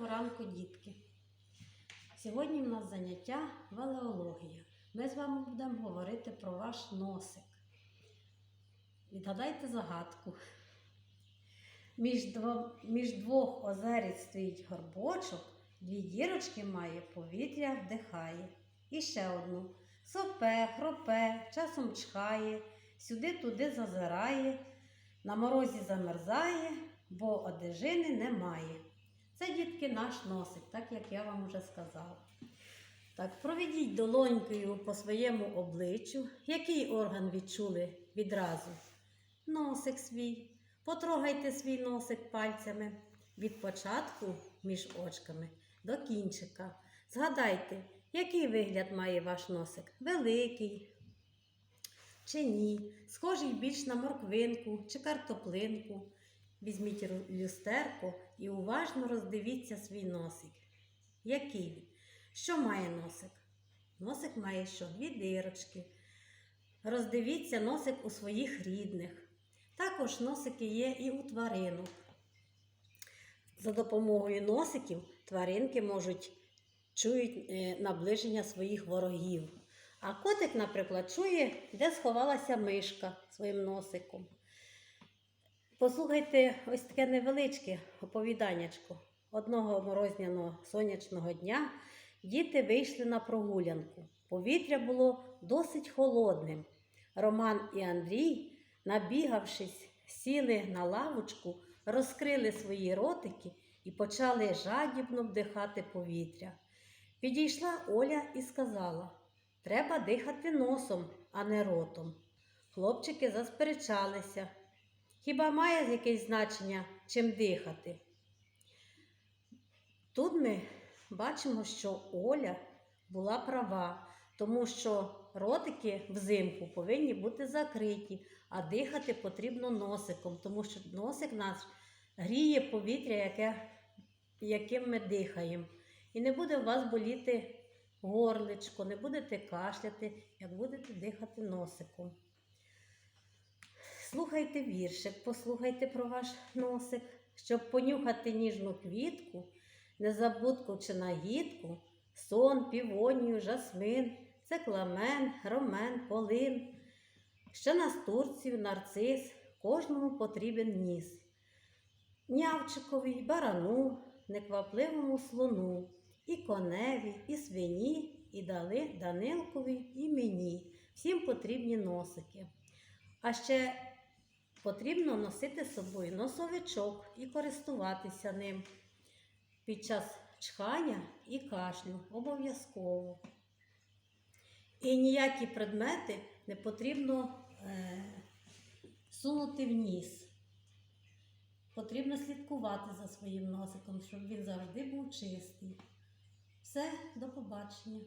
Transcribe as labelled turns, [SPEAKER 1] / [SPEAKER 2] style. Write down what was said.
[SPEAKER 1] Доброго ранку, дітки. Сьогодні в нас заняття валеологія. Ми з вами будемо говорити про ваш носик. Відгадайте загадку. Між, дво, між двох озерець стоїть горбочок, дві дірочки має, повітря вдихає. І ще одну. Сопе, хропе, часом чхає, сюди-туди зазирає, на морозі замерзає, бо одежини немає. Це, дітки, наш носик, так як я вам уже сказала. Так, проведіть долонькою по своєму обличчю. Який орган відчули відразу? Носик свій. Потрогайте свій носик пальцями від початку між очками до кінчика. Згадайте, який вигляд має ваш носик? Великий чи ні? Схожий більш на морквинку чи картоплинку. Візьміть люстерко і уважно роздивіться свій носик. Який він? Що має носик? Носик має що? Дві дирочки. Роздивіться носик у своїх рідних. Також носики є і у тваринок. За допомогою носиків тваринки можуть чують е, наближення своїх ворогів. А котик, наприклад, чує, де сховалася мишка своїм носиком. Послухайте ось таке невеличке оповіданнячко. Одного морозняного сонячного дня діти вийшли на прогулянку. Повітря було досить холодним. Роман і Андрій, набігавшись, сіли на лавочку, розкрили свої ротики і почали жадібно вдихати повітря. Підійшла Оля і сказала: Треба дихати носом, а не ротом. Хлопчики засперечалися. Хіба має якесь значення, чим дихати? Тут ми бачимо, що Оля була права, тому що ротики взимку повинні бути закриті, а дихати потрібно носиком, тому що носик наш гріє повітря, яке, яким ми дихаємо. І не буде у вас боліти горличко, не будете кашляти, як будете дихати носиком. Слухайте віршик, послухайте про ваш носик, щоб понюхати ніжну квітку, незабудку чи нагідку, сон, півонію, жасмин, цикламен, ромен, полин. Ще настурців, нарцис, кожному потрібен ніс. Нявчикові, барану, неквапливому слону, і коневі, і свині, і дали Данилкові, і мені. Всім потрібні носики. А ще потрібно носити з собою носовичок і користуватися ним під час чхання і кашлю обов'язково. І ніякі предмети не потрібно е, сунути в ніс. Потрібно слідкувати за своїм носиком, щоб він завжди був чистий. Все, до побачення.